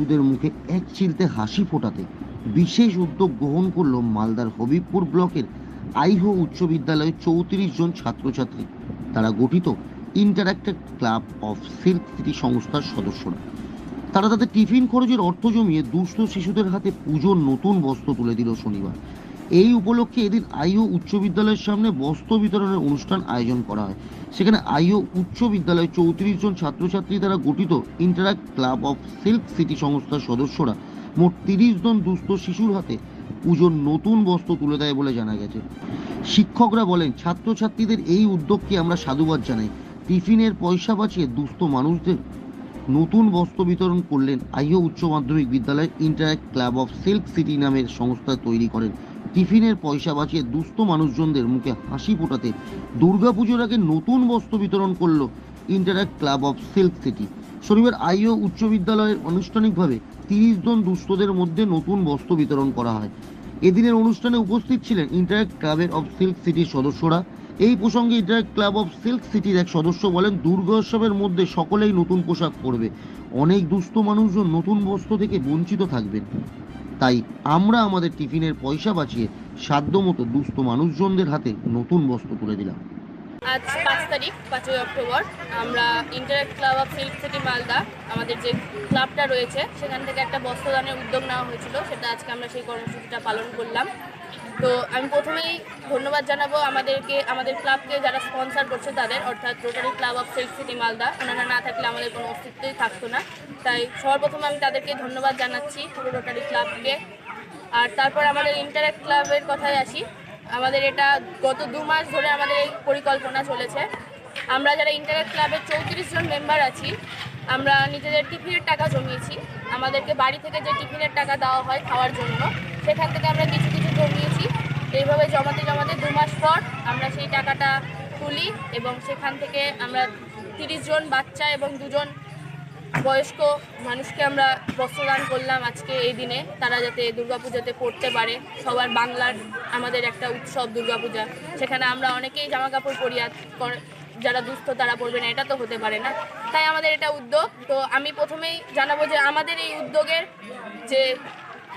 শিশুদের মুখে এক চিলতে হাসি ফোটাতে বিশেষ উদ্যোগ গ্রহণ করল মালদার হবিবপুর ব্লকের আইহো উচ্চ বিদ্যালয়ের চৌত্রিশ জন ছাত্রছাত্রী। তারা গঠিত interacted club of silk city সংস্থার সদস্যরা। তারা তাদের টিফিন খরচের অর্থ জমিয়ে দুস্থ শিশুদের হাতে পুজোর নতুন বস্ত্র তুলে দিল শনিবার। এই উপলক্ষে এদিন আইও উচ্চ বিদ্যালয়ের সামনে বস্ত্র বিতরণের অনুষ্ঠান আয়োজন করা হয়। সেখানে আইও উচ্চ বিদ্যালয়ে চৌত্রিশ জন ছাত্রছাত্রী দ্বারা গঠিত interact club of silk city সংস্থার সদস্যরা মোট তিরিশ জন দুস্থ শিশুর হাতে পুজোর নতুন বস্ত্র তুলে দেয় বলে জানা গেছে। শিক্ষকরা বলেন, ছাত্রছাত্রীদের এই উদ্যোগকে আমরা সাধুবাদ জানাই। টিফিনের পয়সা বাঁচিয়ে দুস্থ মানুষদের নতুন বস্ত্র বিতরণ করলেন আইও উচ্চ মাধ্যমিক বিদ্যালয় interact club of silk city নামের সংস্থা তৈরি করেন। টিফিনের পয়সা বাঁচিয়ে দুস্থ মানুষজনদের মুখে হাসি ফোটাতে দুর্গাপুজোর আগে নতুন বস্ত্র বিতরণ করল interact club of silk city শনিবার আইও উচ্চ বিদ্যালয়ের আনুষ্ঠানিকভাবে তিরিশ জন দুস্থদের মধ্যে নতুন বস্ত্র বিতরণ করা হয়। এদিনের অনুষ্ঠানে উপস্থিত ছিলেন ইন্টারাক্ট ক্লাবের অফ সিল্ক সিটির সদস্যরা। এই প্রসঙ্গে ইন্টারাক্ট ক্লাব অফ সিল্ক সিটির এক সদস্য বলেন দুর্গোৎসবের মধ্যে সকলেই নতুন পোশাক পরবে। অনেক দুস্থ মানুষজন নতুন বস্ত্র থেকে বঞ্চিত থাকবেন। তাই আমরা আমাদের টিফিনের পয়সা বাঁচিয়ে সাধ্যমতো দুস্থ মানুষজনদের হাতে নতুন বস্ত্র তুলে দিলাম। আজ পাঁচ তারিখ, পাঁচই অক্টোবর। আমরা interact club of silk city Malda, আমাদের যে ক্লাবটা রয়েছে, সেখান থেকে একটা বস্ত্রদানের উদ্যোগ নেওয়া হয়েছিল। সেটা আজকে আমরা সেই কর্মসূচিটা পালন করলাম। তো আমি প্রথমেই ধন্যবাদ জানাব আমাদেরকে, আমাদের ক্লাবকে যারা স্পন্সর করছে তাদের, অর্থাৎ Rotary club of silk city Malda. ওনারা না থাকলে আমাদের কোনো অস্তিত্বই থাকতো না। তাই সর্বপ্রথমে আমি তাদেরকে ধন্যবাদ জানাচ্ছি পুরো রোটারি ক্লাবকে আর তারপর আমাদের ইন্টারেক্ট ক্লাবের কথায় আসি। আমাদের এটা গত দু মাস ধরে আমাদের এই পরিকল্পনা চলেছে। আমরা যারা ইন্টারনেট ক্লাবের চৌত্রিশ জন মেম্বার আছি, আমরা নিজেদের টিফিনের টাকা জমিয়েছি। আমাদেরকে বাড়ি থেকে যে টিফিনের টাকা দেওয়া হয় খাওয়ার জন্য, সেখান থেকে আমরা কিছু কিছু জমিয়েছি। এইভাবে জমাতে জমাতে দু মাস পর আমরা সেই টাকাটা তুলি এবং সেখান থেকে আমরা তিরিশ জন বাচ্চা এবং দুজন বয়স্ক মানুষকে আমরা বস্ত্রদান করলাম আজকে এই দিনে। তারা যাতে দুর্গাপূজাতে পড়তে পারে। সবার বাংলার আমাদের একটা উৎসব দুর্গাপূজা। সেখানে আমরা অনেকেই জামা কাপড় পরিয়াদ করে যারা দুস্থ তারা পড়বে না, এটা তো হতে পারে না। তাই আমাদের এটা উদ্যোগ। তো আমি প্রথমেই জানাব যে আমাদের এই উদ্যোগের যে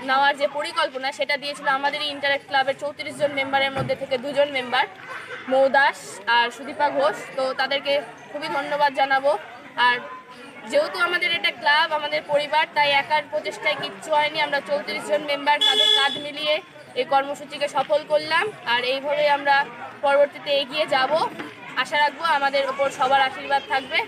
নেওয়ার যে পরিকল্পনা, সেটা দিয়েছিল আমাদের ইন্টারেক্ট ক্লাবের চৌত্রিশ জন মেম্বারের মধ্যে থেকে দুজন মেম্বার মৌদাস আর সুদীপা ঘোষ। তো তাদেরকে খুবই ধন্যবাদ জানাব। আর যেহেতু আমাদের এটা ক্লাব, আমাদের পরিবার, তাই একার প্রচেষ্টায় কিচ্ছু হয়নি আমরা চৌত্রিশ জন মেম্বার কাঁধে কাঁধ মিলিয়ে এই কর্মসূচিকে সফল করলাম। আর এইভাবে আমরা পরবর্তীতে এগিয়ে যাব। আশা রাখব আমাদের ওপর সবার আশীর্বাদ থাকবে।